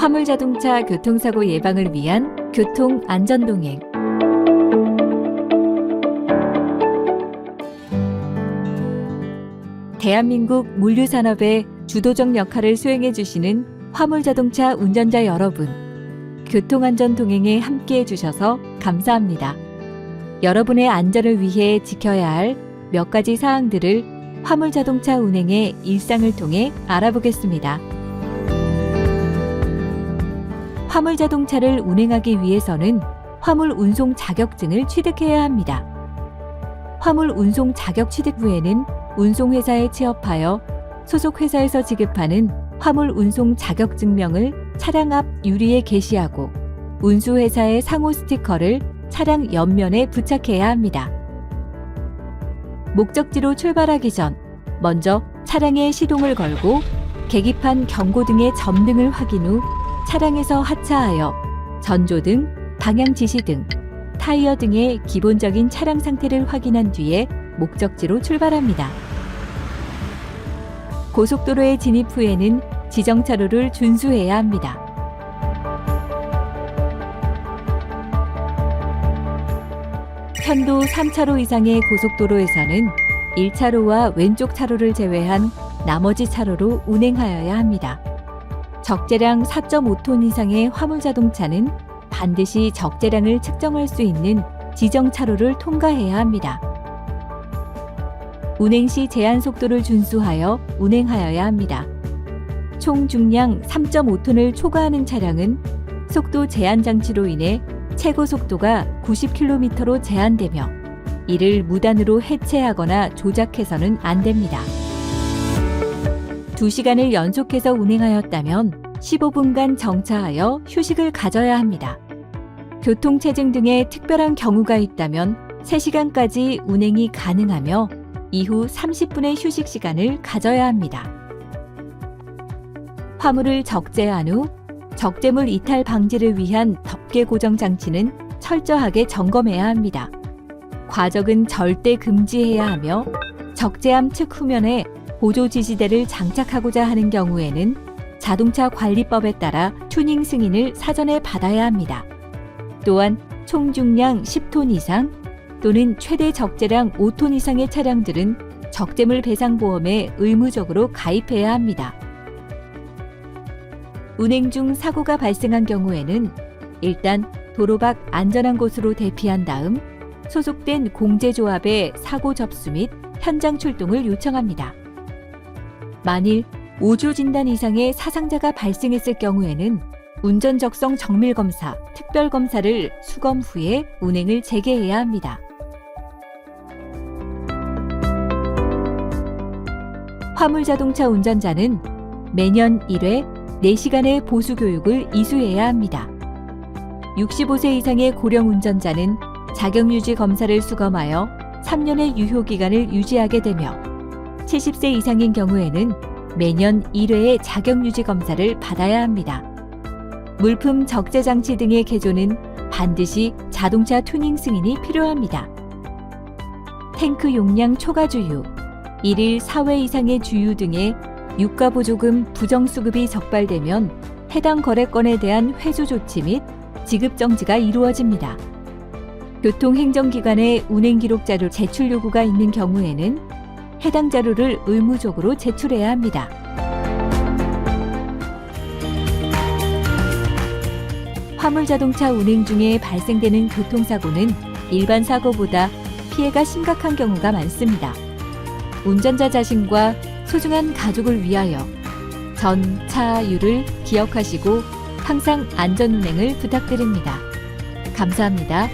화물 자동차 교통사고 예방을 위한 교통 안전동행. 대한민국 물류산업의 주도적 역할을 수행해 주시는 화물 자동차 운전자 여러분. 교통안전 동행에 함께 해 주셔서 감사합니다. 여러분의 안전을 위해 지켜야 할 몇 가지 사항들을 화물 자동차 운행의 일상을 통해 알아보겠습니다. 화물 자동차를 운행하기 위해서는 화물 운송 자격증을 취득해야 합니다. 화물 운송 자격 취득 후에는 운송회사에 취업하여 소속 회사에서 지급하는 화물 운송 자격 증명을 차량 앞 유리에 게시하고 운수회사의 상호 스티커를 차량 옆면에 부착해야 합니다. 목적지로 출발하기 전 먼저 차량에 시동을 걸고 계기판 경고 등의 점등을 확인 후 차량에서 하차하여 전조등, 방향 지시 등, 타이어 등의 기본적인 차량 상태를 확인한 뒤에 목적지로 출발합니다. 고속도로에 진입 후에는 지정 차로를 준수해야 합니다. 편도 3차로 이상의 고속도로에서는 1차로와 왼쪽 차로를 제외한 나머지 차로로 운행하여야 합니다. 적재량 4.5톤 이상의 화물 자동차는 반드시 적재량을 측정할 수 있는 지정 차로를 통과해야 합니다. 운행 시 제한 속도를 준수하여 운행하여야 합니다. 총 중량 3.5톤을 초과하는 차량은 속도 제한 장치로 인해 최고 속도가 90km로 제한되며 이를 무단으로 해체하거나 조작해서는 안 됩니다. 2시간을 연속해서 운행하였다면 15분간 정차하여 휴식을 가져야 합니다. 교통체증 등의 특별한 경우가 있다면 3시간까지 운행이 가능하며 이후 30분의 휴식 시간을 가져야 합니다. 화물을 적재한 후 적재물 이탈 방지를 위한 덮개 고정 장치는 철저하게 점검해야 합니다. 과적은 절대 금지해야 하며 적재함 측 후면에 보조 지지대를 장착하고자 하는 경우에는 자동차 관리법에 따라 튜닝 승인을 사전에 받아야 합니다. 또한 총 중량 10톤 이상 또는 최대 적재량 5톤 이상의 차량들은 적재물 배상 보험에 의무적으로 가입해야 합니다. 운행 중 사고가 발생한 경우에는 일단 도로 밖 안전한 곳으로 대피한 다음 소속된 공제조합의 사고 접수 및 현장 출동을 요청합니다. 만일 5조 진단 이상의 사상자가 발생했을 경우에는 운전 적성 정밀 검사, 특별 검사를 수검 후에 운행을 재개해야 합니다. 화물 자동차 운전자는 매년 1회 4시간의 보수 교육을 이수해야 합니다. 65세 이상의 고령 운전자는 자격 유지 검사를 수검하여 3년의 유효 기간을 유지하게 되며 70세 이상인 경우에는 매년 1회의 자격 유지 검사를 받아야 합니다. 물품 적재 장치 등의 개조는 반드시 자동차 튜닝 승인이 필요합니다. 탱크 용량 초과 주유, 1일 4회 이상의 주유 등의 유가 보조금 부정 수급이 적발되면 해당 거래건에 대한 회수 조치 및 지급 정지가 이루어집니다. 교통행정기관의 운행 기록 자료 제출 요구가 있는 경우에는 해당 자료를 의무적으로 제출해야 합니다. 화물 자동차 운행 중에 발생되는 교통사고는 일반 사고보다 피해가 심각한 경우가 많습니다. 운전자 자신과 소중한 가족을 위하여 전, 차, 유를 기억하시고 항상 안전운행을 부탁드립니다. 감사합니다.